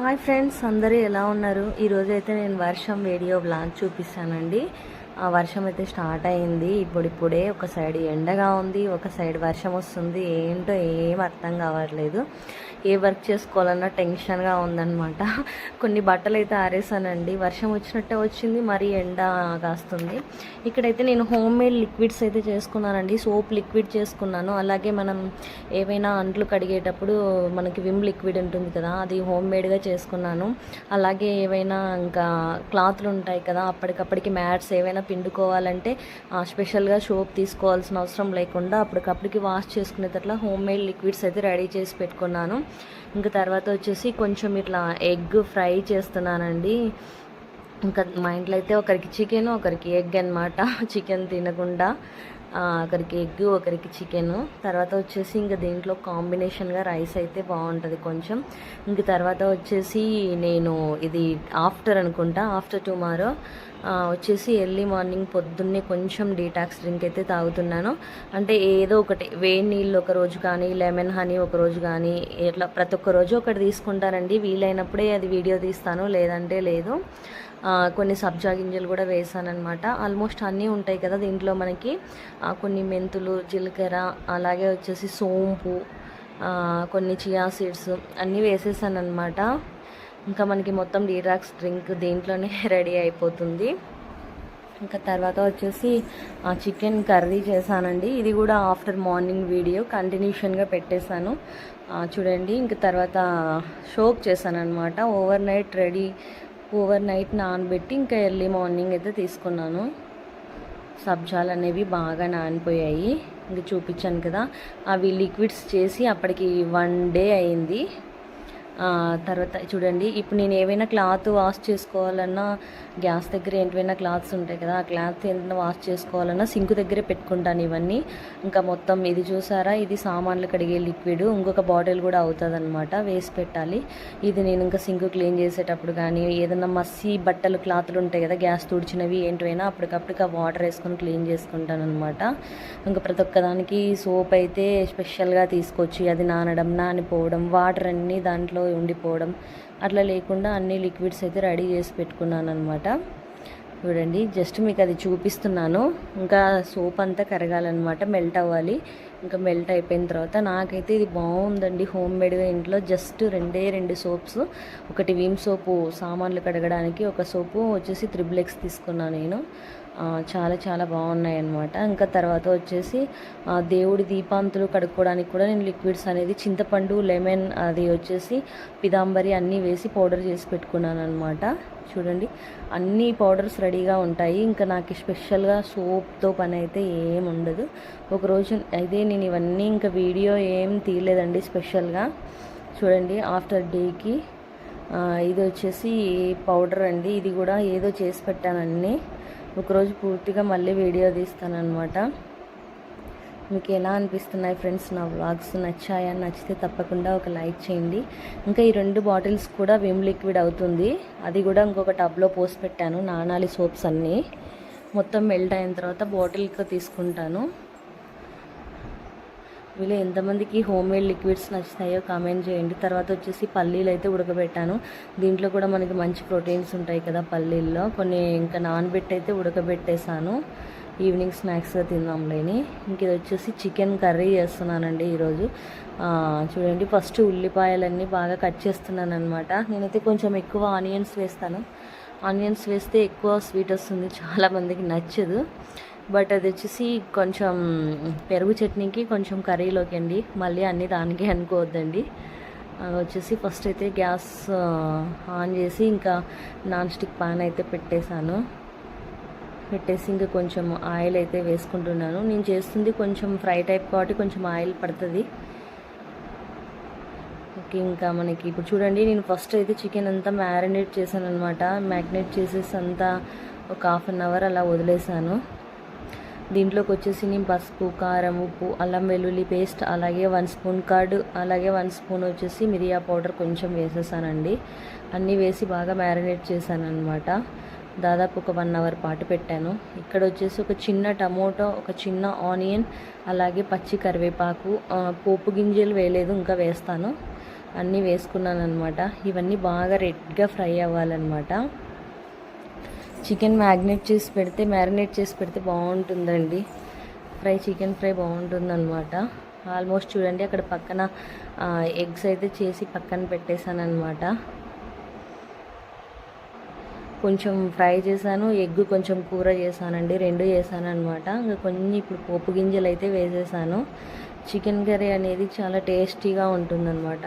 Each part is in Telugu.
హాయ్ ఫ్రెండ్స్ అందరూ ఎలా ఉన్నారు? ఈరోజు అయితే నేను వర్షం వీడియో బ్లాగ్ చూపిస్తానండి. వర్షం అయితే స్టార్ట్ అయింది. ఇప్పుడిప్పుడే ఒక సైడ్ ఎండగా ఉంది ఒక సైడ్ వర్షం వస్తుంది. ఏంటో ఏం అర్థం కావట్లేదు. ఏ వర్క్ చేసుకోవాలన్నా టెన్షన్గా ఉందన్నమాట. కొన్ని బట్టలు అయితే ఆరేసానండి. వర్షం వచ్చినట్టే వచ్చింది మరి ఎండ కాస్తుంది. ఇక్కడైతే నేను హోమ్ మేడ్ లిక్విడ్స్ అయితే చేసుకున్నానండి. సోప్ లిక్విడ్ చేసుకున్నాను. అలాగే మనం ఏవైనా అంట్లు కడిగేటప్పుడు మనకి విమ్ లిక్విడ్ ఉంటుంది కదా అది హోమ్ మేడ్గా చేసుకున్నాను. అలాగే ఏవైనా ఇంకా క్లాత్లు ఉంటాయి కదా అప్పటికప్పటికి మ్యాట్స్ ఏవైనా పిండుకోవాలంటే స్పెషల్గా సోప్ తీసుకోవాల్సిన అవసరం లేకుండా అప్పటికప్పటికి వాష్ చేసుకునేటట్లా హోమ్ మేడ్ లిక్విడ్స్ అయితే రెడీ చేసి పెట్టుకున్నాను. ఇంకా తర్వాత వచ్చేసి కొంచెం ఇట్లా ఎగ్ ఫ్రై చేస్తున్నానండి. ఇంకా మా ఇంట్లో అయితే ఒకరికి చికెన్ ఒకరికి ఎగ్ అన్నమాట. చికెన్ తినకుండా ఒకరికి ఎగ్ ఒకరికి చికెన్. తర్వాత వచ్చేసి ఇంకా దీంట్లో కాంబినేషన్గా రైస్ అయితే బాగుంటుంది కొంచెం. ఇంక తర్వాత వచ్చేసి నేను ఇది ఆఫ్టర్ అనుకుంటా ఆఫ్టర్ టుమారో వచ్చేసి ఎర్లీ మార్నింగ్ పొద్దున్నే కొంచెం డీటాక్స్ డ్రింక్ అయితే తాగుతున్నాను. అంటే ఏదో ఒకటి వేడి నీళ్ళు ఒక రోజు కానీ లెమన్ హనీ ఒక రోజు కానీ ఇట్లా ప్రతి ఒక్క రోజు ఒకటి తీసుకుంటానండి. వీలైనప్పుడే అది వీడియో తీస్తాను లేదంటే లేదు. కొన్ని సబ్జా గింజలు కూడా వేసానమాట ఆల్మోస్ట్ అన్నీ ఉంటాయి కదా దీంట్లో మనకి. కొన్ని మెంతులు జీలకర్ర అలాగే వచ్చేసి సోంపు కొన్ని చియా సీడ్స్ అన్నీ వేసేసాను అనమాట ఇంకా మనకి మొత్తం డీరాక్స్ డ్రింక్ దీంట్లోనే రెడీ అయిపోతుంది. ఇంకా తర్వాత వచ్చేసి చికెన్ కర్రీ చేశానండి. ఇది కూడా ఆఫ్టర్ మార్నింగ్ వీడియో కంటిన్యూషన్గా పెట్టేశాను. చూడండి ఇంకా తర్వాత షోక్ చేశాను అనమాట overnight ready overnight నానబెట్టి ఇంకా ఎర్లీ మార్నింగ్ అయితే తీసుకున్నాను. సబ్జాలు అనేవి బాగా నానిపోయాయి. ఇంక చూపించాను కదా అవి లిక్విడ్స్ చేసి అప్పటికి వన్ డే అయింది. తర్వాత చూడండి ఇప్పుడు నేను ఏవైనా క్లాత్ వాష్ చేసుకోవాలన్నా గ్యాస్ దగ్గర ఏంటివైనా క్లాత్స్ ఉంటాయి కదా ఆ క్లాత్ ఏదైనా వాష్ చేసుకోవాలన్నా సింక్ దగ్గరే పెట్టుకుంటాను ఇవన్నీ. ఇంకా మొత్తం ఇది చూసారా ఇది సామాన్లు కడిగే లిక్విడ్ ఇంకొక బాటిల్ కూడా అవుతుంది అనమాట వేసి పెట్టాలి. ఇది నేను ఇంకా సింక్ క్లీన్ చేసేటప్పుడు కానీ ఏదైనా మస్సి బట్టలు క్లాత్లు ఉంటాయి కదా గ్యాస్ తుడిచినవి ఏంటివైనా అప్పటికప్పుడు ఆ వాటర్ వేసుకొని క్లీన్ చేసుకుంటాను అనమాట ఇంకా ప్రతి ఒక్కదానికి సోప్ అయితే స్పెషల్గా తీసుకొచ్చి అది నానడం నానిపోవడం వాటర్ అన్నీ దాంట్లో ఉండిపోవడం అట్లా లేకుండా అన్ని లిక్విడ్స్ అయితే రెడీ చేసి పెట్టుకున్నాను అనమాట చూడండి జస్ట్ మీకు అది చూపిస్తున్నాను. ఇంకా సోప్ అంతా కరగాలన్నమాట మెల్ట్ అవ్వాలి. ఇంకా మెల్ట్ అయిపోయిన తర్వాత నాకైతే ఇది బాగుందండి. హోమ్ మేడ్గా ఇంట్లో జస్ట్ రెండే రెండు సోప్స్. ఒకటి విమ్ సోపు సామాన్లు కడగడానికి ఒక సోపు వచ్చేసి త్రిబుల్ ఎక్స్ తీసుకున్నాను నేను. చాలా చాలా బాగున్నాయి అన్నమాట ఇంకా తర్వాత వచ్చేసి దేవుడి దీపాంతులు కడుక్కోవడానికి కూడా నేను లిక్విడ్స్ అనేది చింతపండు లెమన్ అది వచ్చేసి పిదాంబరి అన్నీ వేసి పౌడర్ చేసి పెట్టుకున్నాను అనమాట చూడండి అన్ని పౌడర్స్ రెడీగా ఉంటాయి. ఇంకా నాకు స్పెషల్గా సోప్తో పని అయితే ఏం ఉండదు. ఒకరోజు అయితే నేను ఇవన్నీ ఇంకా వీడియో ఏం తీయలేదండి స్పెషల్గా. చూడండి ఆఫ్టర్ డేకి ఇది వచ్చేసి పౌడర్ అండి. ఇది కూడా ఏదో చేసి పెట్టానన్నీ ఒకరోజు పూర్తిగా మళ్ళీ వీడియో తీస్తానమాట మీకు ఎలా అనిపిస్తున్నాయి ఫ్రెండ్స్ నా వ్లాగ్స్? నచ్చాయా? నచ్చితే తప్పకుండా ఒక లైక్ చేయండి. ఇంకా ఈ రెండు బాటిల్స్ కూడా విమ్ లిక్విడ్ అవుతుంది. అది కూడా ఇంకొక టబ్లో పోసి పెట్టాను. నానాలి సోప్స్ అన్నీ. మొత్తం మెల్ట్ అయిన తర్వాత బాటిల్కి తీసుకుంటాను. వీళ్ళు ఎంతమందికి హోమ్ మేడ్ లిక్విడ్స్ నచ్చుతాయో కామెంట్ చేయండి. తర్వాత వచ్చేసి పల్లీలు అయితే ఉడకబెట్టాను. దీంట్లో కూడా మనకి మంచి ప్రోటీన్స్ ఉంటాయి కదా పల్లీల్లో. కొన్ని ఇంకా నానబెట్టి అయితే ఉడకబెట్టేశాను. ఈవినింగ్ స్నాక్స్గా తిందాంలేని. ఇంక ఇది వచ్చేసి చికెన్ కర్రీ చేస్తున్నానండి ఈరోజు. చూడండి ఫస్ట్ ఉల్లిపాయలన్నీ బాగా కట్ చేస్తున్నాను అనమాట నేనైతే కొంచెం ఎక్కువ ఆనియన్స్ వేస్తాను. ఆనియన్స్ వేస్తే ఎక్కువ స్వీట్ వస్తుంది. చాలామందికి నచ్చదు. బట్ అది వచ్చేసి కొంచెం పెరుగు చట్నీకి కొంచెం కర్రీలోకి అండి. మళ్ళీ అన్ని దానికి అనుకోవద్దండి. వచ్చేసి ఫస్ట్ అయితే గ్యాస్ ఆన్ చేసి ఇంకా నాన్ స్టిక్ పాన్ అయితే పెట్టేశాను. పెట్టేసి ఇంకా కొంచెం ఆయిల్ అయితే వేసుకుంటున్నాను. నేను చేస్తుంది కొంచెం ఫ్రై టైప్ కాబట్టి కొంచెం ఆయిల్ పడుతుంది. ఓకే ఇంకా మనకి ఇప్పుడు చూడండి నేను ఫస్ట్ అయితే చికెన్ అంతా మ్యారినేట్ చేశాను అనమాట మ్యారినేట్ చేసేసి అంతా ఒక హాఫ్ అన్ అవర్ అలా వదిలేసాను దీంట్లోకి వచ్చేసి నేను పసుపు కారం ఉప్పు అల్లం వెల్లుల్లి పేస్ట్ అలాగే వన్ స్పూన్ కర్డ్ అలాగే వన్ స్పూన్ వచ్చేసి మిరియా పౌడర్ కొంచెం వేసేసానండి. అన్నీ వేసి బాగా మ్యారినేట్ చేశాను అనమాట దాదాపు ఒక వన్ అవర్ పాటు పెట్టాను. ఇక్కడ వచ్చేసి ఒక చిన్న టమోటో ఒక చిన్న ఆనియన్ అలాగే పచ్చి కరివేపాకు పోపు గింజలు వేయలేదు ఇంకా వేస్తాను. అన్నీ వేసుకున్నాను అనమాట ఇవన్నీ బాగా రెడ్గా ఫ్రై అవ్వాలన్నమాట. చికెన్ మ్యాగ్నేట్ చేసి పెడితే మ్యారినేట్ చేసి పెడితే బాగుంటుందండి. ఫ్రై చికెన్ ఫ్రై బాగుంటుంది అనమాట ఆల్మోస్ట్ చూడండి అక్కడ పక్కన ఎగ్స్ అయితే చేసి పక్కన పెట్టేశాను అనమాట కొంచెం ఫ్రై చేశాను ఎగ్ కొంచెం కూర చేశానండి రెండు చేశాను అనమాట ఇంకా కొన్ని ఇప్పుడు పోపు గింజలు అయితే వేసేసాను. చికెన్ కర్రీ అనేది చాలా టేస్టీగా ఉంటుందన్నమాట.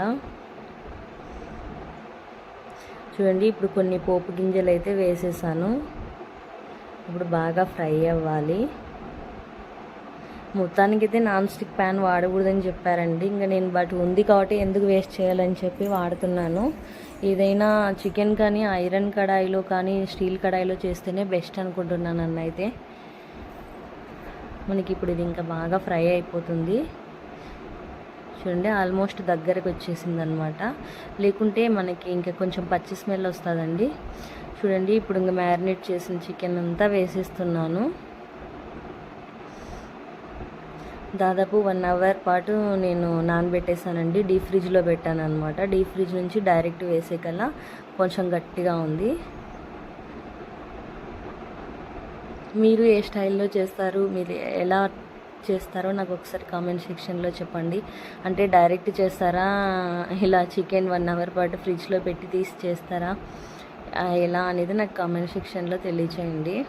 చూడండి ఇప్పుడు కొన్ని పోపు గింజలు అయితే వేసేసాను. ఇప్పుడు బాగా ఫ్రై అవ్వాలి. మొత్తానికైతే నాన్ స్టిక్ ప్యాన్ వాడకూడదని చెప్పారండి. ఇంకా నేను బట్ ఉంది కాబట్టి ఎందుకు వేస్ట్ చేయాలని చెప్పి వాడుతున్నాను. ఏదైనా చికెన్ కానీ ఐరన్ కడాయిలో కానీ స్టీల్ కడాయిలో చేస్తేనే బెస్ట్ అనుకుంటున్నాను అన్న అయితే మనకి ఇప్పుడు ఇది ఇంకా బాగా ఫ్రై అయిపోతుంది. చూడండి ఆల్మోస్ట్ దగ్గరకు వచ్చేసింది అనమాట లేకుంటే మనకి ఇంకా కొంచెం పచ్చి స్మెల్ వస్తుందండి. చూడండి ఇప్పుడు ఇంకా మ్యారినేట్ చేసిన చికెన్ అంతా వేసేస్తున్నాను. దాదాపు వన్ అవర్ పాటు నేను నానబెట్టేసానండి డీప్ ఫ్రిడ్జ్లో పెట్టాను అనమాట డీప్ ఫ్రిడ్జ్ నుంచి డైరెక్ట్ వేసే కల్లా కొంచెం గట్టిగా ఉంది. మీరు ఏ స్టైల్లో చేస్తారు? మీరు ఎలా చేస్తారో నాకు ఒకసారి కామెంట్ సెక్షన్లో చెప్పండి. అంటే డైరెక్ట్ చేస్తారా? ఇలా చికెన్ వన్ అవర్ పాటు ఫ్రిడ్జ్లో పెట్టి తీసి చేస్తారా? ఎలా అనేది నాకు కామెంట్ సెక్షన్లో తెలియచేయండి.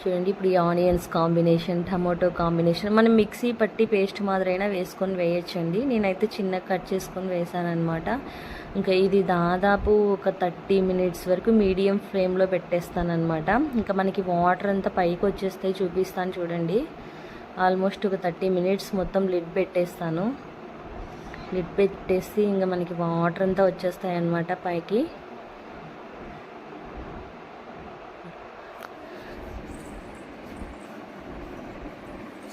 చూడండి ఇప్పుడు ఈ ఆనియన్స్ కాంబినేషన్ టమాటో కాంబినేషన్. మనం మిక్సీ పట్టి పేస్ట్ మాదిరైనా వేసుకొని వేయచ్చండి. నేనైతే చిన్న కట్ చేసుకొని వేసానమాట ఇంకా ఇది దాదాపు ఒక థర్టీ మినిట్స్ వరకు మీడియం ఫ్లేమ్లో పెట్టేస్తానమాట ఇంకా మనకి వాటర్ అంతా పైకి వచ్చేస్తాయి చూపిస్తాను చూడండి. ఆల్మోస్ట్ ఒక థర్టీ మినిట్స్ మొత్తం లిడ్ పెట్టేస్తాను. లిడ్ పెట్టేసి ఇంకా మనకి వాటర్ అంతా వచ్చేస్తాయి అన్నమాట పైకి.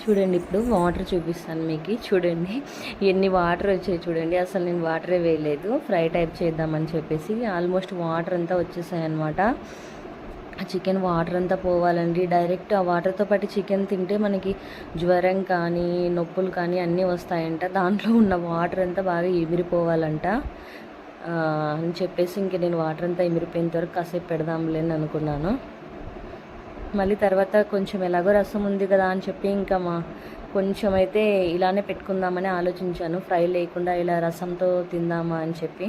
చూడండి ఇప్పుడు వాటర్ చూపిస్తాను మీకు. చూడండి ఎన్ని వాటర్ వచ్చాయి చూడండి. అసలు నేను వాటరే వేయలేదు. ఫ్రై టైప్ చేద్దామని చెప్పేసి ఆల్మోస్ట్ వాటర్ అంతా వచ్చేసాయి అనమాట ఆ చికెన్ వాటర్ అంతా పోవాలండి. డైరెక్ట్ ఆ వాటర్తో పాటు చికెన్ తింటే మనకి జ్వరం కానీ నొప్పులు కానీ అన్నీ వస్తాయంట. దాంట్లో ఉన్న వాటర్ అంతా బాగా ఎమిరిపోవాలంట అని చెప్పేసి ఇంక నేను వాటర్ అంతా ఎమిరిపోయిన వరకు కాసేపు పెడదాంలే అని అనుకున్నాను. మళ్ళీ తర్వాత కొంచెం ఎలాగో రసం ఉంది కదా అని చెప్పి ఇంకా మా కొంచెం అయితే ఇలానే పెట్టుకుందామని ఆలోచించాను. ఫ్రై లేకుండా ఇలా రసంతో తిందామా అని చెప్పి.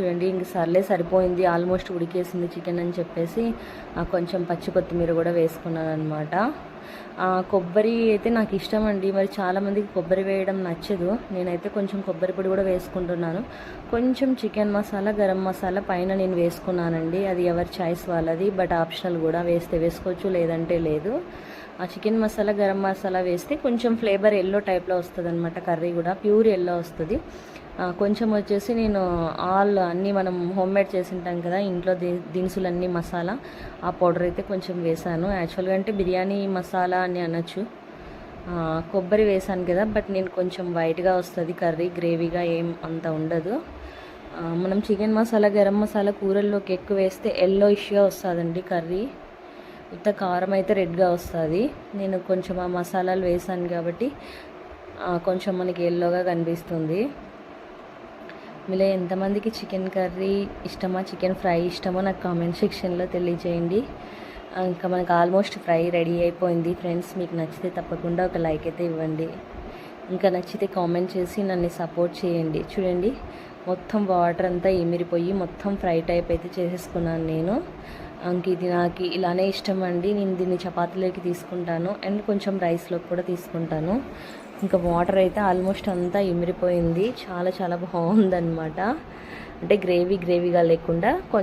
చూడండి ఇంక సర్లే సరిపోయింది ఆల్మోస్ట్ ఉడికేసింది చికెన్ అని చెప్పేసి కొంచెం పచ్చి కొత్తిమీర కూడా వేసుకున్నాను అనమాట కొబ్బరి అయితే నాకు ఇష్టం అండి మరి చాలామందికి కొబ్బరి వేయడం నచ్చదు. నేనైతే కొంచెం కొబ్బరి పొడి కూడా వేసుకుంటున్నాను. కొంచెం చికెన్ మసాలా గరం మసాలా పైన నేను వేసుకున్నానండి. అది ఎవరి చాయిస్ వాళ్ళది బట్ ఆప్షనల్ కూడా వేస్తే వేసుకోవచ్చు లేదంటే లేదు. ఆ చికెన్ మసాలా గరం మసాలా వేస్తే కొంచెం ఫ్లేవర్ ఎల్లో టైప్లో వస్తుంది అనమాట కర్రీ కూడా ప్యూర్ ఎల్లో వస్తుంది. కొంచెం వచ్చేసి నేను ఆల్ అన్నీ మనం హోమ్ మేడ్ చేసింటాం కదా ఇంట్లో దినుసులన్నీ మసాలా ఆ పౌడర్ అయితే కొంచెం వేసాను. యాక్చువల్గా అంటే బిర్యానీ మసాలా అని అనొచ్చు. కొబ్బరి వేసాను కదా బట్ నేను కొంచెం వైట్గా వస్తుంది కర్రీ గ్రేవీగా ఏం అంత ఉండదు. మనం చికెన్ మసాలా గరం మసాలా కూరల్లోకి ఎక్కువ వేస్తే ఎల్లో ఇష్యూగా వస్తుందండి కర్రీ. ఇంత కారం అయితే రెడ్గా వస్తుంది. నేను కొంచెం ఆ మసాలాలు వేసాను కాబట్టి కొంచెం మనకి ఎల్లోగా కనిపిస్తుంది. మీలో ఎంతమందికి చికెన్ కర్రీ ఇష్టమా చికెన్ ఫ్రై ఇష్టమో నాకు కామెంట్ సెక్షన్లో తెలియజేయండి. ఇంకా మనకు ఆల్మోస్ట్ ఫ్రై రెడీ అయిపోయింది ఫ్రెండ్స్. మీకు నచ్చితే తప్పకుండా ఒక లైక్ అయితే ఇవ్వండి. ఇంకా నచ్చితే కామెంట్ చేసి నన్ను సపోర్ట్ చేయండి. చూడండి మొత్తం వాటర్ అంతా ఎమిరిపోయి మొత్తం ఫ్రై టైప్ అయితే చేసేసుకున్నాను నేను. ఇంక ఇది నాకు ఇలానే ఇష్టం అండి. నేను దీన్ని చపాతీలోకి తీసుకుంటాను అండ్ కొంచెం రైస్లోకి కూడా తీసుకుంటాను. ఇంకా వాటర్ అయితే ఆల్మోస్ట్ అంతా ఇమిరిపోయింది చాలా చాలా బాగుందన్నమాట. అంటే గ్రేవీ గ్రేవీగా లేకుండా కొంచెం